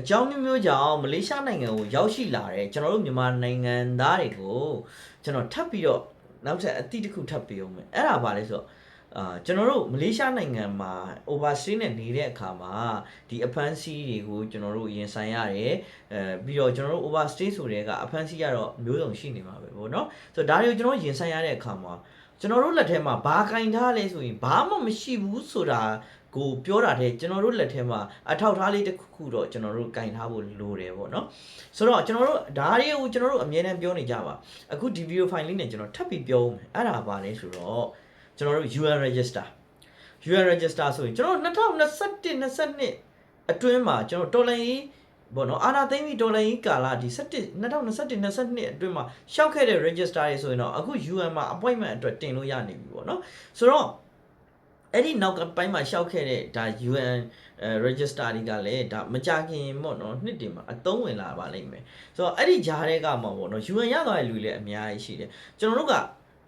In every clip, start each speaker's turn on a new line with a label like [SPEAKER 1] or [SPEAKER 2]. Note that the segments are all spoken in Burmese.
[SPEAKER 1] အကြောင်းမျိုးမျိုးကြောင့်မလေးရှားနိုင်ငံကိုရောက်ရှိလာတဲ့ကျွန်တော်တို့မြန်မာနိုင်ငံသားတွေကိုကျွန်တော်ထပ်ပြီးတော့နောက်ထပ်အသည့်တစ်ခုထပ်ပြီးအောင်မယ်အဲ့ဒါပါလဲဆိုတော့အာကျွန်တော်တို့မလေးရှားနိုင်ငံမှာ overstay နဲ့နေတဲ့အခါမှာဒီအဖမ်းဆီးတွေကိုကျွန်တော်တို့ရင်ဆိုင်ရတယ်အဲပြီးတော့ကျွန်တော်တို့ overstay ဆိုတဲ့ကအဖမ်းဆီးကတော့မျိုးစုံရှိနေမှာပဲပေါ့နော်ဆိုတော့ဒါတွေကိုကျွန်တော်ရင်ဆိုင်ရတဲ့အခါမှာကျွန်တော်တို့လက်ထဲမှာဘာကင်ထားလဲဆိုရင်ဘာမှမရှိဘူးဆိုတာ ကိုပြောတာတဲ့ကျွန်တော်တို့လက်ထဲမှာအထောက်ထားလေးတစ်ခုခုတော့ကျွန်တော်တို့ကင်ထားဖို့လိုတယ်ပေါ့နော်ဆိုတော့ကျွန်တော်တို့ဒါတွေကိုကျွန်တော်တို့အမြဲတမ်းပြောနေကြပါအခုဒီ video file လေးနဲ့ကျွန်တော်ထပ်ပြီးပြောဦးမယ်အဲ့ဒါပါလဲဆိုတော့ကျွန်တော်တို့ UN register UN register ဆိုရင်ကျွန်တော်2021 22အတွင်းမှာကျွန်တော်တော်လိုင်းရေးဘောနော်အာနာသိမ့်ပြီးဒေါ်လာကြီးကာလာဒီ17 2021 22အတွင်းမှာရှောက်ခဲ့တဲ့ register တွေဆိုရင်တော့အခု UN မှာ appointment အတွက်တင်လို့ရနေပြီပေါ့နော်ဆိုတော့ အဲ့ဒီနောက်ကပိုင်းမှာရှောက်ခဲ့တဲ့ဒါ UN အဲ register တွေကလည်းဒါမကြခင်ပေါ့နော်နှစ်တင်မှာအသုံးဝင်လာပါလိမ့်မယ်ဆိုတော့အဲ့ဒီဂျားတွေကမှာပေါ့နော် UN ရသွားတဲ့လူတွေလည်းအများကြီးရှိတယ်ကျွန်တော်တို့က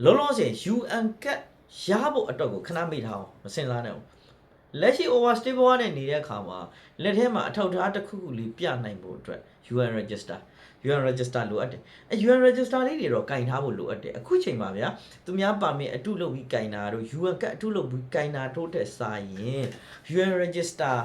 [SPEAKER 1] လုံးလုံးစင် UN ကတ်ရဖို့အတွက်ကိုခဏမိထားအောင်မစင်စားနဲ့အောင်လက်ရှိ overstay ဘဝနဲ့နေတဲ့အခါမှာလက်ထဲမှာအထောက်အထားတစ်ခုခုလေးပြနိုင်ဖို့အတွက် UN register UN register လိုအပ်တယ်အဲ UN register လေးတွေတော့ကင်ထားဖို့လိုအပ်တယ်အခုချိန်မှာဗျာသူများပါမစ်အတုလုပ်ပြီးကင်တာတို့ UN ကတ်အတုလုပ်ပြီးကင်တာထိုးတဲ့စာရင် UN register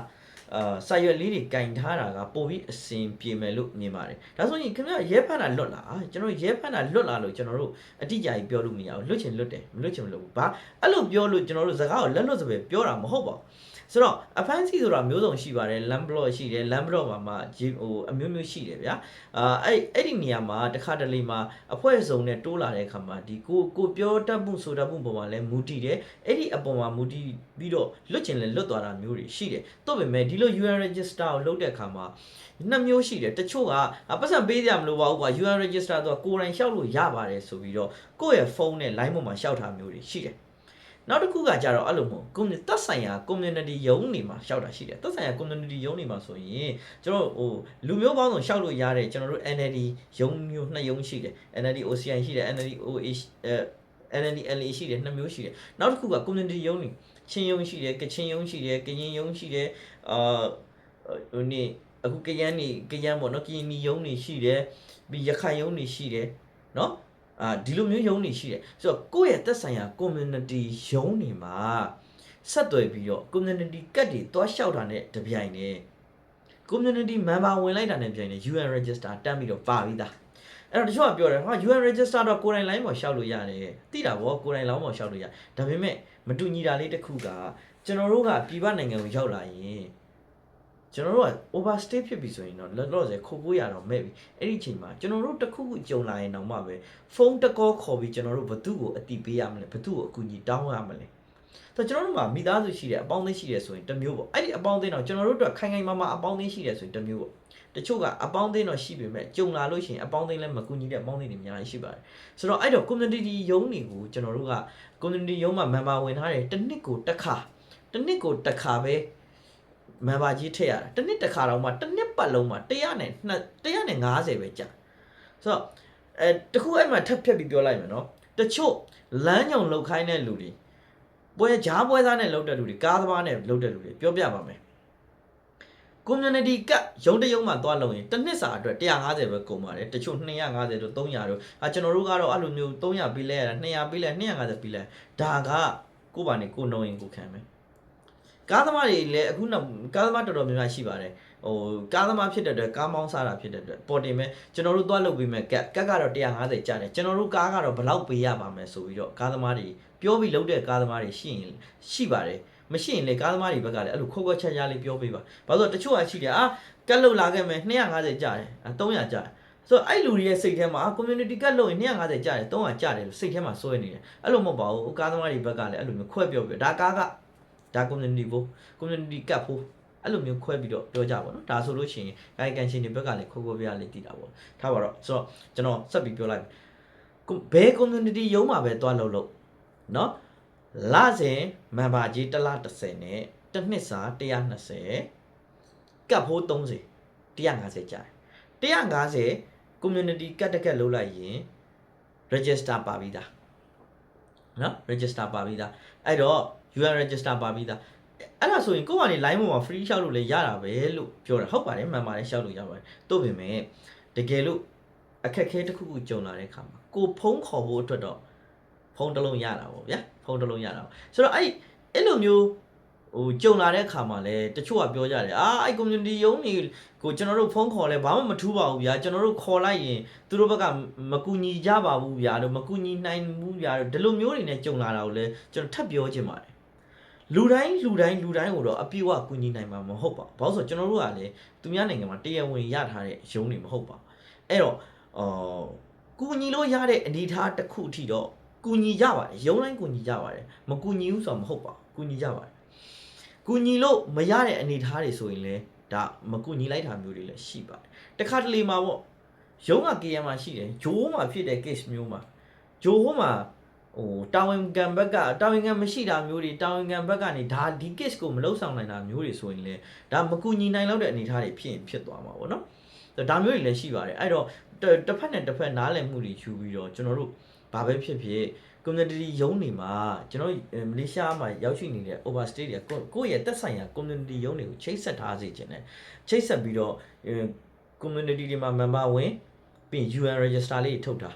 [SPEAKER 1] အာစာရွက်လေးတွေကင်ထားတာကပိုပြီးအဆင်ပြေမယ်လို့မြင်ပါတယ်ဒါဆိုရင်ခင်ဗျရဲဖတ်တာလွတ်လာကျွန်တော်ရဲဖတ်တာလွတ်လာလို့ကျွန်တော်တို့အတိအကျကြီးပြောလို့မရဘူးလွတ်ချင်လွတ်တယ်မလွတ်ချင်မလွတ်ဘူးဘာအဲ့လိုပြောလို့ကျွန်တော်တို့စကားကိုလက်လွတ်စပယ်ပြောတာမဟုတ်ပါဘူးဆိုတော့အဖန်စီဆိုတာမျိုးစုံရှိပါတယ် lamb block ရှိတယ် lamb block မှာမှဟိုအမျိုးမျိုးရှိတယ်ဗျာအာအဲ့အဲ့ဒီနေရာမှာတစ်ခါတလေမှာအဖွဲ့စုံနဲ့တိုးလာတဲ့အခါမှာဒီကိုကိုပြောတတ်မှုဆိုတတ်မှုပုံမှာလဲမူတည်တယ်အဲ့ဒီအပေါ်မှာမူတည်ပြီးတော့လွတ်ချင်လဲလွတ်သွားတာမျိုးတွေရှိတယ်တို့ပေမဲ့ဒီလို UN register ကိုလုပ်တဲ့အခါမှာနှစ်မျိုးရှိတယ်တချို့ကပတ်စံပေးကြမလို့ပါဘူးကွာ UN register ဆိုတော့ကိုယ်တိုင်လျှောက်လို့ရပါတယ်ဆိုပြီးတော့ကိုယ့်ရဲ့ဖုန်းနဲ့ line ပေါ်မှာလျှောက်ထားမျိုးတွေရှိတယ်နောက်တစ်ခုကကြတော့အဲ့လိုမဟုတ် community သက်ဆိုင်ရာ community ရုံးနေမှာရှောက်တာရှိတယ်သက်ဆိုင်ရာ community ရုံးနေမှာဆိုရင်ကျွန်တော်ဟိုလူမျိုးပေါင်းစုံရှောက်လို့ရတဲ့ကျွန်တော်တို့ NLD ရုံးမျိုးနှစ်ရုံးရှိတယ် NLD OCI ရှိတယ် NLD OH အဲ NLD LA ရှိတယ်နှစ်မျိုးရှိတယ်နောက်တစ်ခုက community ရုံးနေ ချင်းရုံးရှိတယ်ကချင်ရုံးရှိတယ်ကရင်ရုံးရှိတယ်အာဟိုနေ့အခုကရန်နေကရန်ပေါ့နော်ကရင်နီရုံးနေရှိတယ်ပြီးရခိုင်ရုံးနေရှိတယ်နော်အာဒီလိုမျိုးယုံနေရှိတယ်ဆိုတော့ကိုယ့်ရဲ့သက်ဆိုင်ရာ community ယုံနေမှာဆက်သွယ်ပြီးတော့ community ကတ်တွေတွားလျှောက်တာနဲ့တပြိုင်တည်း community member ဝင်လိုက်တာနဲ့ပြိုင်တည်း UN register တမ်းပြီးတော့ပါပြီးသား အဲ့တော့တချို့ကပြောတယ်ဟာ UN register တော့ကိုယ်တိုင် line ပေါ်လျှောက်လို့ရတယ်သိတာဗောကိုယ်တိုင် line ပေါ်လျှောက်လို့ရဒါပေမဲ့မတူညီတာလေးတစ်ခုကကျွန်တော်တို့ကပြည်ပနိုင်ငံကိုရောက်လာရင်ကျွန်တော်တို့က overstay ဖြစ်ပြီဆိုရင်တော့လောလောဆယ်ခိုးကိုရတော့မဲ့ပြီအဲ့ဒီအချိန်မှာကျွန်တော်တို့တစ်ခုခုကြုံလာရင်တော့မှပဲဖုန်းတကောခေါ်ပြီးကျွန်တော်တို့ဘသူ့ကိုအတိပေးရမလဲဘသူ့ကိုအကူအညီတောင်းရမလဲဆိုတော့ကျွန်တော်တို့မှာမိသားစုရှိတယ်အပေါင်းအသင်းရှိတယ်ဆိုရင်တစ်မျိုးပေါ့အဲ့ဒီအပေါင်းအသင်းတော့ကျွန်တော်တို့အတွက်ခိုင်ခိုင်မာမာအပေါင်းအသင်းရှိတယ်ဆိုရင်တစ်မျိုးပေါ့ တချို့ကအပေါင်းအသင်းတော့ရှိပေမဲ့ကြုံလာလို့ရှိရင်အပေါင်းအသင်းလည်းမကူညီတဲ့အပေါင်းအသင်းတွေအများကြီးရှိပါတယ်ဆိုတော့အဲ့တော့ community ရုံးတွေကိုကျွန်တော်တို့က community ရုံးမှာ member ဝင်ထားတယ်တစ်နှစ်ကိုတစ်ခါတစ်နှစ်ကိုတစ်ခါပဲ member ကြီးထည့်ရတာတစ်နှစ်တစ်ခါတော့မှတစ်နှစ်ပတ်လုံးမှာ100နဲ့150ပဲကြာဆိုတော့အဲတခုအဲ့မှာထပ်ဖြတ်ပြီးပြောလိုက်မယ်နော်တချို့လမ်းညုံလောက်ခိုင်းတဲ့လူတွေပွဲကြားပွဲသားနဲ့လောက်တဲ့လူတွေကားသမားနဲ့လောက်တဲ့လူတွေပြောပြပါမယ် community ကရုံးတရုံးမှာသွားလုံရင်တစ်နှစ်စာအတွက်150ပဲကုန်ပါတယ်တချို့250တို့300တို့အာကျွန်တော်တို့ကတော့အဲ့လိုမျိုး300ပြီးလဲရတာ200ပြီးလဲ250ပြီးလဲဒါကကိုယ့်ဘာနေကိုယ်နှုံရင်ကိုယ်ခံမယ်ကားသမားတွေလည်းအခုနောက်ကားသမားတော်တော်များများရှိပါတယ်ဟိုကားသမားဖြစ်တဲ့အတွက်ကားမောင်းစားတာဖြစ်တဲ့အတွက်ပေါ်တင်မဲ့ကျွန်တော်တို့သွားလုပ်ပြီးမဲ့ကက်ကက်ကတော့150ကျတယ်ကျွန်တော်တို့ကားကတော့ဘယ်လောက်ပေးရပါမယ်ဆိုပြီးတော့ကားသမားတွေပြောပြီးလုပ်တဲ့ကားသမားတွေရှိရင်ရှိပါတယ် မရှိရင်လေကားသမားတွေဘက်ကလည်းအဲ့လိုခိုးခွက်ချက်ချလေးပြောပေးပါဘာလို့လဲတချို့ကရှိတယ်အာကက်လုတ်လာခဲ့မယ်250ကျတယ်300ကျတယ်ဆိုတော့အဲ့လူတွေရဲ့စိတ်ထဲမှာ community ကတ်လို့ရင်250ကျတယ်300ကျတယ်လို့စိတ်ထဲမှာစိုးရနေတယ်အဲ့လိုမဟုတ်ပါဘူးကားသမားတွေဘက်ကလည်းအဲ့လိုမျိုးခွဲပြောပြောဒါကားကဒါ community ဖို့ community ကတ်ဖို့အဲ့လိုမျိုးခွဲပြီးတော့ပြောကြပါတော့ဒါဆိုလို့ရှိရင်ကာယကံရှင်တွေဘက်ကလည်းခိုးခိုးပြရလေးတည်တာပေါ့ထားပါတော့ဆိုတော့ကျွန်တော်ဆက်ပြီးပြောလိုက်ဘယ် community ရုံးမှာပဲတွားလို့လို့เนาะ လစဉ် member ကြီးတစ်လ30နဲ့တစ်နှစ်စာ120ကပ်ဖို့30 150ကျတယ်150 community ကတ်တကက်လုပ်လိုက်ရင် register ပါပြီးသားနော် register ပါပြီးသားအဲ့တော့ UN register ပါပြီးသားအဲ့ဒါဆိုရင်ကိုယ့်ကနေ line ပေါ်မှာ free ရှောက်လို့လည်းရတာပဲလို့ပြောတာဟုတ်ပါတယ်မှန်ပါတယ်ရှောက်လို့ရပါတယ်တို့ပြင်မဲ့တကယ်လို့အခက်အခဲတစ်ခုခုကြုံလာတဲ့အခါမှာကိုဖုံးခေါ်ဖို့အတွက်တော့ ဖုံးတစ်လုံးရတာပေါ့ဗျာဖုံးတစ်လုံးရတာပေါ့ဆိုတော့အဲ့အဲ့လိုမျိုးဟိုကြုံလာတဲ့အခါမှာလည်းတချို့ကပြောကြတယ်အာအဲ့ community ရုံးတွေကိုကျွန်တော်တို့ဖုန်းခေါ်လဲဘာမှမထူးပါဘူးဗျာကျွန်တော်တို့ခေါ်လိုက်ရင်သူတို့ဘက်ကမကူညီကြပါဘူးဗျာတို့မကူညီနိုင်ဘူးဗျာတို့ဒီလိုမျိုးတွေနဲ့ကြုံလာတာကိုလည်းကျွန်တော်ထပ်ပြောချင်ပါတယ်လူတိုင်းလူတိုင်းလူတိုင်းကိုတော့အပြည့်အဝကူညီနိုင်မှာမဟုတ်ပါဘူးဘာလို့ဆိုကျွန်တော်တို့ကလည်းသူများနိုင်ငံမှာတရားဝင်ရထားတဲ့ရုံးတွေမဟုတ်ပါဘူးအဲ့တော့အော်ကူညီလို့ရတဲ့အနေအထားတစ်ခုအထိတော့ ကူညီကြပါတယ်ရုံးတိုင်းကူညီကြပါတယ်မကူညီဘူးဆိုတော့မဟုတ်ပါဘူးကူညီကြပါတယ်ကူညီလို့မရတဲ့အနေအထားတွေဆိုရင်လည်းဒါမကူညီလိုက်တာမျိုးတွေလည်းရှိပါတယ်တခါတလေမှာပေါ့ရုံးက KM မှာရှိတယ်ဂျိုးမှာဖြစ်တဲ့ case မျိုးမှာဂျိုးဟိုမှာဟိုတာဝန်ခံဘက်ကတာဝန်ခံမရှိတာမျိုးတွေတာဝန်ခံဘက်ကနေဒါဒီ case ကိုမလှုပ်ဆောင်နိုင်တာမျိုးတွေဆိုရင်လည်းဒါမကူညီနိုင်တော့တဲ့အနေအထားတွေဖြစ်ရင်ဖြစ်သွားမှာပေါ့နော်ဒါမျိုးတွေလည်းရှိပါတယ်အဲ့တော့တစ်ဖက်နဲ့တစ်ဖက်နားလည်မှုတွေယူပြီးတော့ကျွန်တော်တို့ ဘာပဲဖြစ်ဖြစ် community ရုံးတွေမှာကျွန်တော်မလေးရှားမှာရောက်ရှိနေတဲ့ overstay တွေကကိုယ့်ရဲ့တက်ဆိုင်ရာ community ရုံးတွေကိုချိတ်ဆက်ထားစေခြင်းနဲ့ချိတ်ဆက်ပြီးတော့ community တွေမှာ member ဝင်ပြီး UN register လေးထုတ်တာ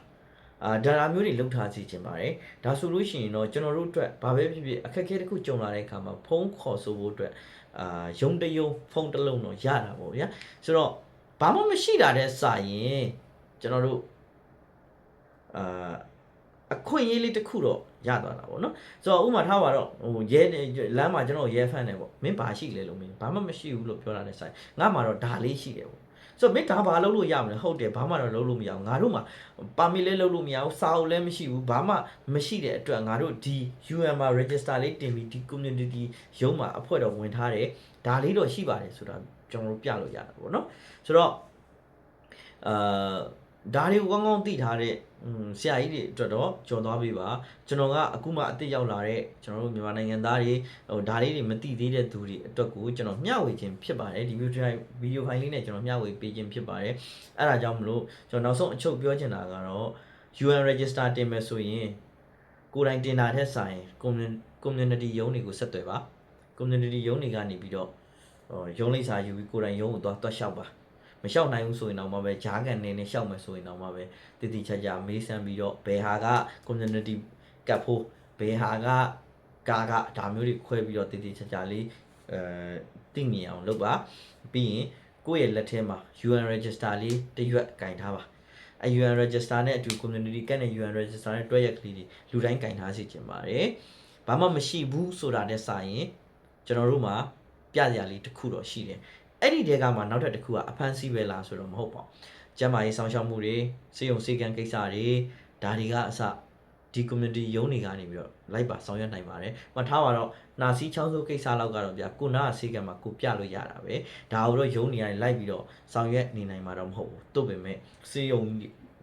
[SPEAKER 1] အာဒါရာမျိုးတွေလုပ်ထားစီခြင်းပါတယ်ဒါဆိုလို့ရှိရင်တော့ကျွန်တော်တို့အတွက်ဘာပဲဖြစ်ဖြစ်အခက်အခဲတစ်ခုကြုံလာတဲ့အခါမှာဖုန်းခေါ်ဆိုဖို့အတွက်အာရုံတရုံဖုန်းတစ်လုံးတော့ရတာပေါ့ဗျာဆိုတော့ဘာမှမရှိတာတဲ့စာရင်ကျွန်တော်တို့အာ အခွင့်အရေးလေးတစ်ခုတော့ရသွားတာပေါ့နော်ဆိုတော့ဥမာထားပါတော့ဟိုရဲလမ်းမှာကျွန်တော်ရဲဖန်တယ်ပေါ့မင်းဘာရှိလဲလို့မင်းဘာမှမရှိဘူးလို့ပြောတာတဲ့ဆိုင်ငါမှတော့ဒါလေးရှိတယ်ပေါ့ဆိုတော့မင်းဒါဘာလုပ်လို့ရမလဲဟုတ်တယ်ဘာမှတော့လုပ်လို့မရဘူးငါတို့မှာပါမီလည်းလုပ်လို့မရဘူးစာအုပ်လည်းမရှိဘူးဘာမှမရှိတဲ့အတွက်ငါတို့ဒီ UN မှာ register လေးတင်ပြီးဒီ community ရုံးမှာအဖွဲ့တော်ဝင်ထားတယ်ဒါလေးတော့ရှိပါတယ်ဆိုတာကျွန်တော်တို့ပြလို့ရတာပေါ့နော်ဆိုတော့အာ ဒါတွေကိုကောင်းကောင်းသိထားတဲ့ဆရာကြီးတွေအတွက်တော့ကြော်သွားပြီပါကျွန်တော်ကအခုမှအစ်စ်ရောက်လာတဲ့ကျွန်တော်တို့မြန်မာနိုင်ငံသားတွေဟိုဒါလေးတွေမသိသေးတဲ့သူတွေအတွက်ကိုကျွန်တော်မျှဝေခြင်းဖြစ်ပါတယ်ဒီဗီဒီယိုဗီဒီယိုဖိုင်လေးနဲ့ကျွန်တော်မျှဝေပေးခြင်းဖြစ်ပါတယ်အဲ့ဒါကြောင့်မလို့ကျွန်တော်နောက်ဆုံးအချုပ်ပြောချင်တာကတော့ UN register တင်မယ်ဆိုရင်ကိုယ်တိုင်တင်တာထက်ဆိုင် community ရုံးတွေကိုဆက်သွယ်ပါ community ရုံးတွေကနေပြီးတော့ဟိုရုံးလိပ်စာယူပြီးကိုယ်တိုင်ရုံးကိုသွားတွတ်လျှောက်ပါ မလျှောက်နိုင်ဘူးဆိုရင်တော့မှပဲဂျားကန်နေနဲ့လျှောက်မယ်ဆိုရင်တော့မှပဲတည်တည်ချာချာမေးစမ်းပြီးတော့ဘယ်ဟာက community ကပ်ဖို့ဘယ်ဟာကကာကဒါမျိုးတွေခွဲပြီးတော့တည်တည်ချာချာလေးအဲသိမြင်အောင်လုပ်ပါပြီးရင်ကိုယ့်ရဲ့လက်ထဲမှာ UN register လေးတရွက်ကင်ထားပါအ UN register နဲ့အတူ community ကနဲ့ UN register နဲ့တွဲရက်ကလေးတွေလူတိုင်းကင်ထားစီခြင်းပါတယ်ဘာမှမရှိဘူးဆိုတာနဲ့စာရင်ကျွန်တော်တို့မှာပြရလေးတစ်ခုတော့ရှိတယ် အဲ့ဒီတဲကမှနောက်ထပ်တစ်ခုကအဖန်စီပဲလားဆိုတော့မဟုတ်ပါဘူးကျမ်းမာရေးဆောင်ရှောက်မှုတွေစေယုံစေကံကိစ္စတွေဒါတွေကအစဒီ community ရုံးတွေကနေပြီးတော့လိုက်ပါဆောင်ရွက်နိုင်ပါတယ်။မထားပါတော့နာစီချောင်းစိုးကိစ္စလောက်ကတော့ဗျာကိုနာစေကံမှာကိုပြလို့ရတာပဲ။ဒါကိုတော့ရုံးနေကနေလိုက်ပြီးတော့ဆောင်ရွက်နေနိုင်မှာတော့မဟုတ်ဘူး။တို့ပေမဲ့စေယုံ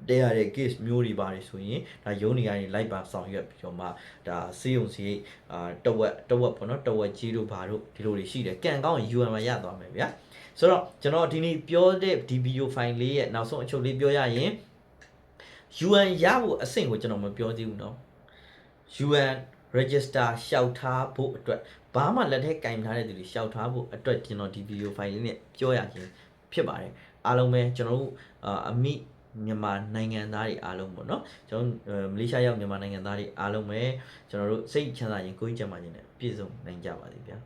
[SPEAKER 1] တဲ့ရတဲ့ case မျိုးတွေပါတယ်ဆိုရင်ဒါရုံးနေကနေလိုက်ပါဆောင်ရွက်ပြီးတော့မှဒါစေယုံစီအာတဝက်တဝက်ပေါ့နော်တဝက်ကြီးတို့ဘာတို့ဒီလိုတွေရှိတယ်။ကံကောင်းရင် UN မှာရသွားမယ်ဗျာ။ဆိုတော့ကျွန်တော်ဒီနေ့ပြောတဲ့ဒီဗီဒီယိုဖိုင်လေးရဲ့နောက်ဆုံးအချုပ်လေးပြောရရင် UN ရဖို့အဆင့်ကိုကျွန်တော်မပြောသေးဘူးเนาะ UN register ရှောက်ထားဖို့အတွက်ဘာမှလက်ထက်ကင်ထားတဲ့သူတွေရှောက်ထားဖို့အတွက်ကျွန်တော်ဒီဗီဒီယိုဖိုင်လေးနဲ့ပြောရခြင်းဖြစ်ပါတယ်အားလုံးပဲကျွန်တော်တို့အမိ မြန်မာနိုင်ငံသားတွေအားလုံးပေါ့နော်ကျွန်တော်မလေးရှားရောက်မြန်မာနိုင်ငံသားတွေအားလုံးပဲကျွန်တော်တို့စိတ်ချမ်းသာရင်ကိုယ်ကြီးချမ်းသာခြင်းနဲ့ပြည့်စုံနိုင်ကြပါစေဗျာ